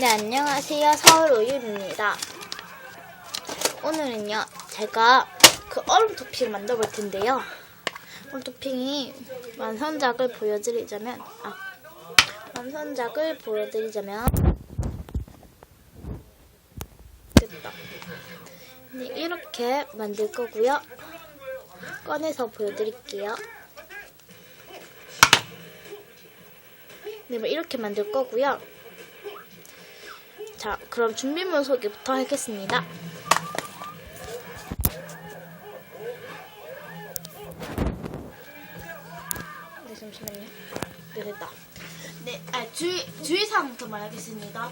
네, 안녕하세요. 서울 우유입니다. 오늘은요, 제가 그 얼음 토핑을 만들어 볼 텐데요. 얼음 토핑이 완성작을 보여드리자면, 아, 완성작을 보여드리자면, 됐다. 네, 이렇게 만들 거고요. 꺼내서 보여드릴게요. 네, 뭐 이렇게 만들 거고요. 자, 그럼 준비물 소개부터 하겠습니다. 네, 잠시만요. 네, 됐다. 네, 아, 주의, 주의사항부터 말하겠습니다.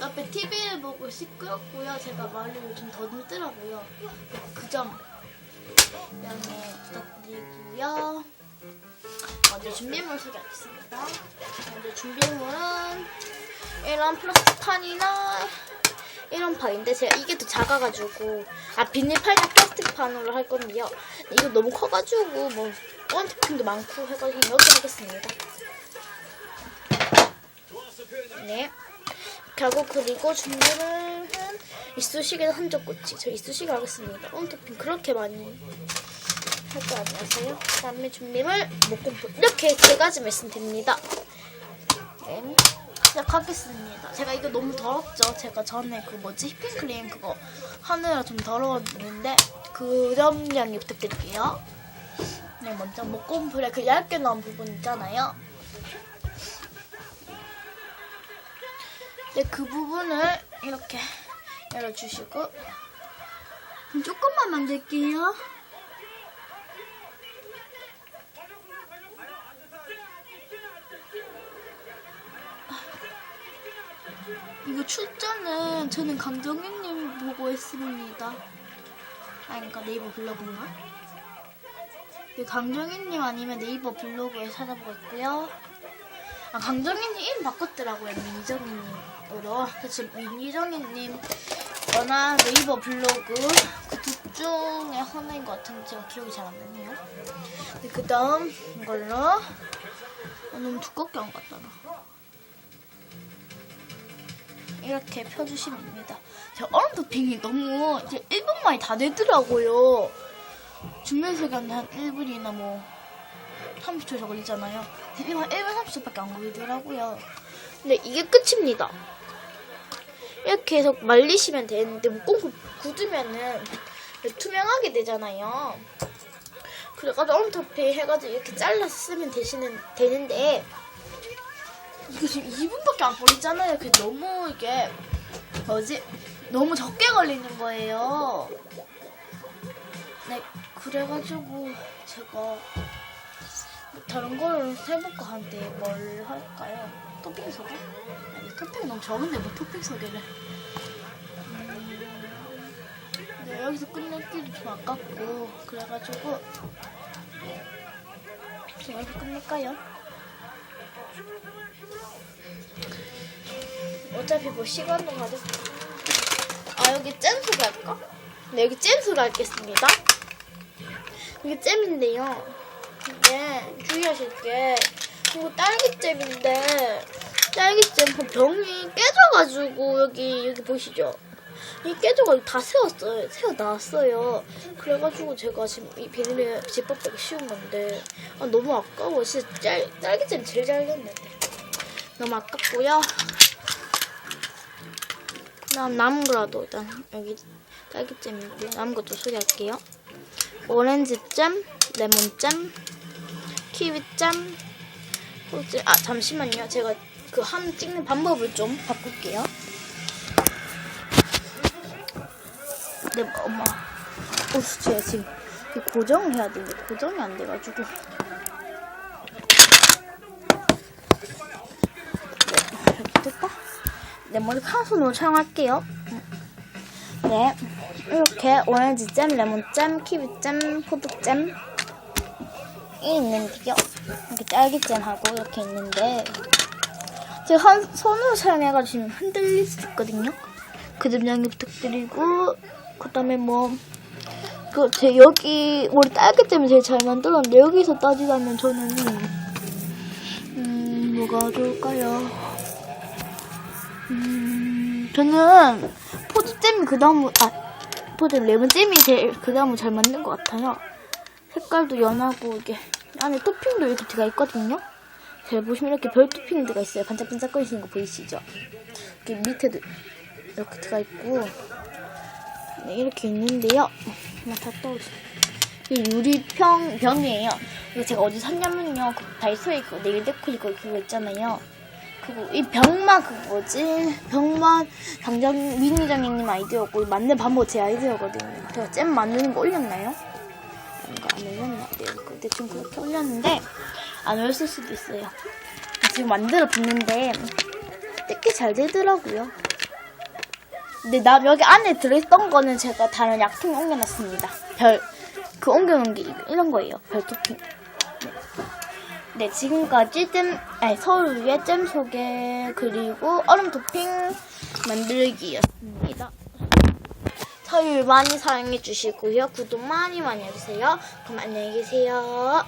옆에 TV를 보고 시끄럽고요. 제가 말을 좀 더듬더라고요. 그 점 양해 부탁드리고요. 먼저 준비물 소개하겠습니다. 먼저 준비물은 이런 플라스틱 판이나 이런 판인데 제가 이게 더 작아가지고 아 비닐 판이나 플라스틱 판으로 할 건데요. 이거 너무 커가지고 뭐 원토핑도 많고 해가지고 이렇게 하겠습니다. 네. 결국 그리고 준비물은 이쑤시개 한쪽꼬치 저 이쑤시개 하겠습니다. 원토핑 그렇게 많이 할 거 아니었어요? 그 다음에 준비물 목공품 이렇게 세 있으면 됩니다. 네. 시작하겠습니다. 제가 이거 너무 더럽죠? 제가 전에 그 뭐지 휘핑크림 그거 하느라 좀 더러웠는데 그 점 양해 부탁드릴게요. 네, 먼저 목공풀에 그 얇게 나온 부분 있잖아요. 네, 그 부분을 이렇게 열어주시고 조금만 만들게요. 이거 출전은 저는 강정현님 보고 했습니다. 아, 그러니까 네이버 블로그인가? 네, 강정현님 아니면 네이버 블로그에 찾아보고 있고요. 아, 강정현님 이름 바꿨더라고요. 민정현님으로. 그래서 민정현님 거나 네이버 블로그 그둘 중에 하나인 것 같은데 제가 기억이 잘 안 나네요. 네, 그 다음 이걸로 어, 너무 두껍게 안 놔. 이렇게 펴주시면 됩니다. 저 얼음 토핑이 너무 이제 1분 만에 다 되더라고요. 준비 시간이 한 1분이나 뭐 30초 정도 걸리잖아요. 이만 1분 30초밖에 안 걸리더라고요. 근데 이게 끝입니다. 이렇게 해서 말리시면 되는데 꽁꽁 굳으면은 투명하게 되잖아요. 그래가지고 얼음 토핑 해가지고 이렇게 잘라서 쓰면 되시는, 되는데 이게 지금 2분밖에 안 걸리잖아요. 그게 너무 이게 뭐지? 너무 적게 걸리는 거예요. 네, 그래가지고 제가 다른 걸 해볼까 하는데 뭘 할까요? 토핑 소개? 아니, 토핑 너무 적은데 뭐 토핑 소개를. 음, 네, 여기서 끝내기도 좀 아깝고 그래가지고 그냥 여기서 끝낼까요? 어차피 뭐 시간도 가졌. 아 여기 잼 소개할까? 네 여기 잼 소개하겠습니다. 이게 잼인데요. 이게 주의하실 게 이거 딸기잼인데 딸기잼 그 병이 깨져가지고 여기 여기 보시죠. 이 깨져가지고 다 세웠어요. 세워 나왔어요. 그래가지고 제가 지금 이 비닐에 지퍼 빼기 쉬운 건데 아, 너무 아까워. 진짜 짤, 딸기잼 제일 잘 됐는데 너무 아깝고요. 그다음 남은 거라도 일단 여기 딸기잼이고요. 남은 것도 소개할게요. 오렌지잼, 레몬잼, 키위잼, 호주잼. 아 잠시만요. 제가 그 함 찍는 방법을 좀 바꿀게요. 네, 엄마. 어, 제가 지금 이 고정을 해야 되는데 고정이 안 돼가지고. 네, 이렇게 됐다. 네, 머리 카순으로 촬영할게요. 네, 이렇게 오렌지잼, 레몬잼, 키위잼, 포도잼 이 있는데요. 이렇게 딸기잼하고 이렇게 있는데 제가 한 손으로 촬영해가지고 지금 흔들릴 수 있거든요. 그점 양해 부탁드리고 그 다음에 뭐 그 제 여기 우리 딸기잼이 제일 잘 만들었는데 여기서 따지자면 저는 음 뭐가 좋을까요? 음, 저는 포즈잼이 그 다음, 아, 포즈 레몬잼이 제일 그 다음은 잘 맞는 것 같아요. 색깔도 연하고, 이게, 안에 토핑도 이렇게 들어가 있거든요. 잘 보시면 이렇게 별 토핑 들어가 있어요. 반짝반짝 거리시는 거 보이시죠? 이렇게 밑에도 이렇게 들어가 있고, 네, 이렇게 있는데요. 하나 다 떨어져. 이게 유리병, 병이에요. 이거 제가 어디 샀냐면요. 그 다이소에 그 네일 데코리 거 그거 있잖아요. 그거 이 병만 그 뭐지? 병만 당장 미니장님 아이디어고 만든 방법 제 아이디어거든요. 제가 잼 만드는 거 올렸나요? 뭔가 안 올렸나? 네, 이거 대충 그렇게 올렸는데 안 올렸을 수도 있어요. 지금 만들어 봤는데 뜯기 잘 되더라고요. 근데 나 여기 안에 들어있던 거는 제가 다른 약통에 옮겨놨습니다. 별, 그 옮겨놓은 게 이- 이런 거예요. 별 토핑. 네. 네, 지금까지 잼, 아니, 서울 위에 잼 소개, 그리고 얼음 토핑 만들기였습니다. 저희 많이 사랑해주시고요. 구독 많이 많이 해주세요. 그럼 안녕히 계세요.